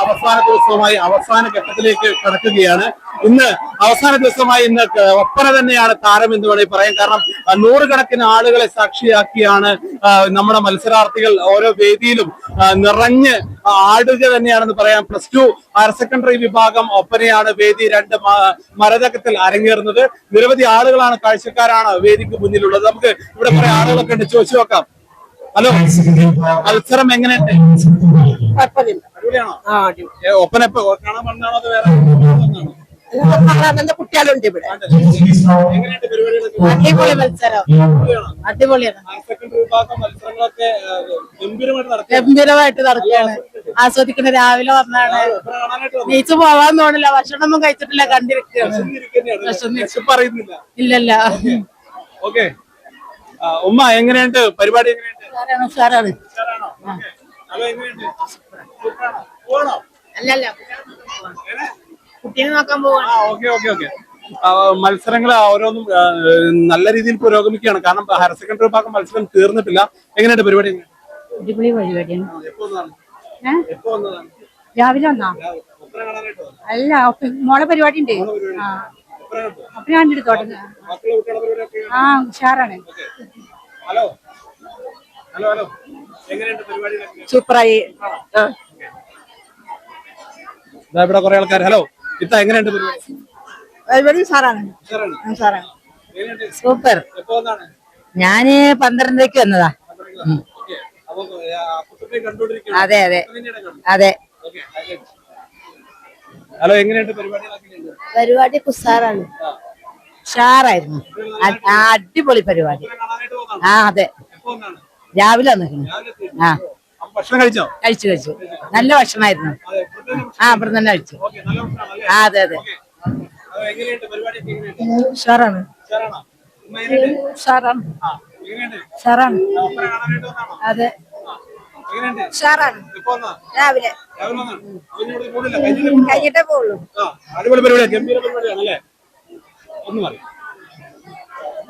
അവസാന ദിവസവുമായി അവസാന ഘട്ടത്തിലേക്ക് കടക്കുകയാണ്. ഇന്ന് അവസാന ദിവസമായി ഇന്ന് ഒപ്പന തന്നെയാണ് താരം എന്ന് വേണമെങ്കിൽ പറയാം. കാരണം നൂറുകണക്കിന് ആളുകളെ സാക്ഷിയാക്കിയാണ് നമ്മുടെ മത്സരാർത്ഥികൾ ഓരോ വേദിയിലും നിറഞ്ഞ് ആടുക തന്നെയാണെന്ന് പറയാം. പ്ലസ് ടു ഹയർ സെക്കൻഡറി വിഭാഗം ഒപ്പനയാണ് വേദി രണ്ട് മരതകത്തിൽ അരങ്ങേറുന്നത്. നിരവധി ആളുകളാണ് കാഴ്ചക്കാരാണ് വേദിക്ക് മുന്നിലുള്ളത്. നമുക്ക് ഇവിടെ കുറെ ആളുകളൊക്കെ ഉണ്ട്. ചോദിച്ചു നോക്കാം. ഹലോ. മത്സരം എങ്ങനെയുണ്ട് അടിപൊളിയാണോ? ഒപ്പന എപ്പോ കാണാൻ വന്നാണോ അത് വേറെ നല്ല കുട്ടികളുണ്ട് ഇവിടെ? അടിപൊളി മത്സരം. അടിപൊളിയാണോ? ഗംഭീരമായിട്ട് നടക്കുക ഗംഭീരമായിട്ട് നടക്കുകയാണ്. ആസ്വദിക്കുന്ന രാവിലെ വന്നാണ്. ബീച്ച്. നീച്ച് പോവാൻ തോന്നില്ല. ഭക്ഷണമൊന്നും കഴിച്ചിട്ടില്ല. കണ്ടിരിക്കുകയാണ്. ഇല്ലല്ല. ഓക്കെ. ഉമ്മ എങ്ങനെയുണ്ട്? പരിപാടി എങ്ങനെയുണ്ട്? അല്ലല്ല? കുട്ടീനെ നോക്കാൻ പോവാണ് ആ ഓക്കെ ഓക്കെ ഓക്കെ. മത്സരങ്ങൾ ഓരോന്നും നല്ല രീതിയിൽ പുരോഗമിക്കുകയാണ്. കാരണം ഹയർ സെക്കൻഡറി വിഭാഗം മത്സരം തീർന്നിട്ടില്ല. എങ്ങനെയുണ്ട് പരിപാടി? അടിപൊളി പരിപാടിയാണ്. രാവിലെ വന്നാ? അല്ല മോളെ പരിപാടി ഉണ്ട്? അപ്പൊ ഞാൻ എടുത്തോട്ടെ ആ ഉഷാറാണ്. ഹലോ. ഹലോ സൂപ്പറായി. ഇതാ ഇവിടെ കുറെ ആൾക്കാർ ഹലോ. ഇത്ത എങ്ങനെയുണ്ട് പരിപാടി പരിപാടി ഉഷാറാണ്. എങ്ങനെയുണ്ട് സൂപ്പർ എപ്പോ വന്നാണ് ഞാൻ പന്ത്രണ്ടരക്ക് വന്നതാ. അപ്പൊ ആ. അതെ അതെ. അതെ. ഹലോ എങ്ങനെയുണ്ട് പരിപാടികളൊക്കെ എങ്ങനെയുണ്ട്? പരിപാടി കുസാറാണ് ആ. ഉഷാറായിരുന്നു അ- ആ, അടിപൊളി പരിപാടി ഒപ്പന കാണാനായിട്ട് വന്നതാണോ? ആ അതെ എപ്പോ? രാവിലെ വന്നിരുന്നു രാവിലെ. ആ ഭക്ഷണം കഴിച്ചോ? കഴിച്ചു കഴിച്ചു. നല്ല ഭക്ഷണമായിരുന്നു. ആ ഇവിടെ തന്നെ കഴിച്ചു. ഓക്കേ, നല്ല ഭക്ഷണമാണല്ലേ? ആ അതെ അതെ? ഉഷാറാണ്. ഉഷാറാണോ? അതെ. ഉഷാറാണ്. രാവിലെ. കഴിഞ്ഞിട്ട് പോവുള്ളൂ. ആ, അടിപൊളി പരിപാടിയാണ് ഗംഭീര പരിപാടിയാണ് അല്ലേ ഒന്ന് മാറി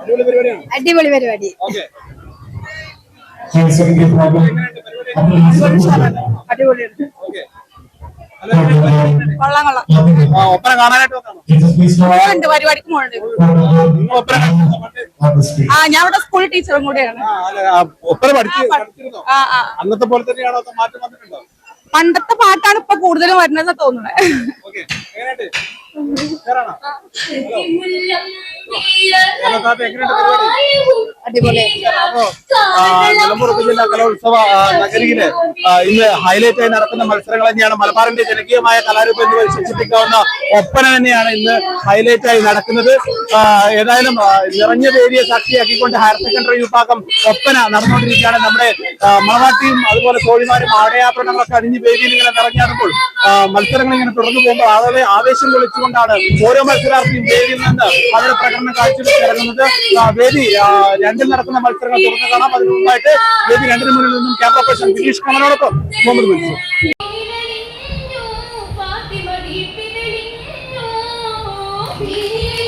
അടിപൊളി പരിപാടിയാണ്? അടിപൊളി പരിപാടി. ഒപ്പന കാണാനായിട്ട്? ആ ഞാൻ സ്കൂൾ ടീച്ചറും കൂടെയാണ് അന്നത്തെ പോലെ തന്നെയാണോ മാറ്റം വന്നിട്ടുണ്ടോ പണ്ടത്തെ പാട്ടാണ് ഇപ്പൊ കൂടുതലും വരുന്നത് തോന്നുന്നത് എങ്ങനെയുണ്ട് നിലമ്പൂർ ഉപജില്ലാ കലോത്സവ നഗരിയിൽ ഇന്ന് ഹൈലൈറ്റ് ആയി നടക്കുന്ന മത്സരങ്ങൾ തന്നെയാണ്. മലബാറിന്റെ ജനകീയമായ കലാരൂപം എന്ന് വിശേഷിപ്പിക്കാവുന്ന ഒപ്പന തന്നെയാണ് ഇന്ന് ഹൈലൈറ്റ് ആയി നടക്കുന്നത്. ഏതായാലും നിറഞ്ഞ വേദിയെ സാക്ഷിയാക്കിക്കൊണ്ട് ഹയർ സെക്കൻഡറി വിഭാഗം ഒപ്പന നടന്നുകൊണ്ടിരിക്കുകയാണ്. നമ്മുടെ മണവാട്ടിയും അതുപോലെ കോഴിമാരും ആടയാഭരണങ്ങളൊക്കെ അണിഞ്ഞ് വേദിയിൽ ഇങ്ങനെ നിറഞ്ഞാടുമ്പോൾ മത്സരങ്ങൾ ഇങ്ങനെ തുടർന്നു പോകുമ്പോൾ ആളുകളെ ആവേശം കൊള്ളിച്ചുകൊണ്ടാണ് ഓരോ മത്സരാർത്ഥിയും വേദിയിൽ നിന്ന് അവരുടെ പ്രകടനം കാഴ്ചവെച്ചിറങ്ങുന്നത് വേദി രണ്ടിൽ നടക്കുന്ന മത്സരങ്ങൾ തുറന്നു കാണാം അതിനു മുമ്പായിട്ട് രണ്ടിന് മുന്നിൽ നിന്നും ക്യാമറ പേഴ്സൺ ദിലീഷ് കമലോടൊപ്പം മുഹമ്മദ് മൻസൂർ Yeah.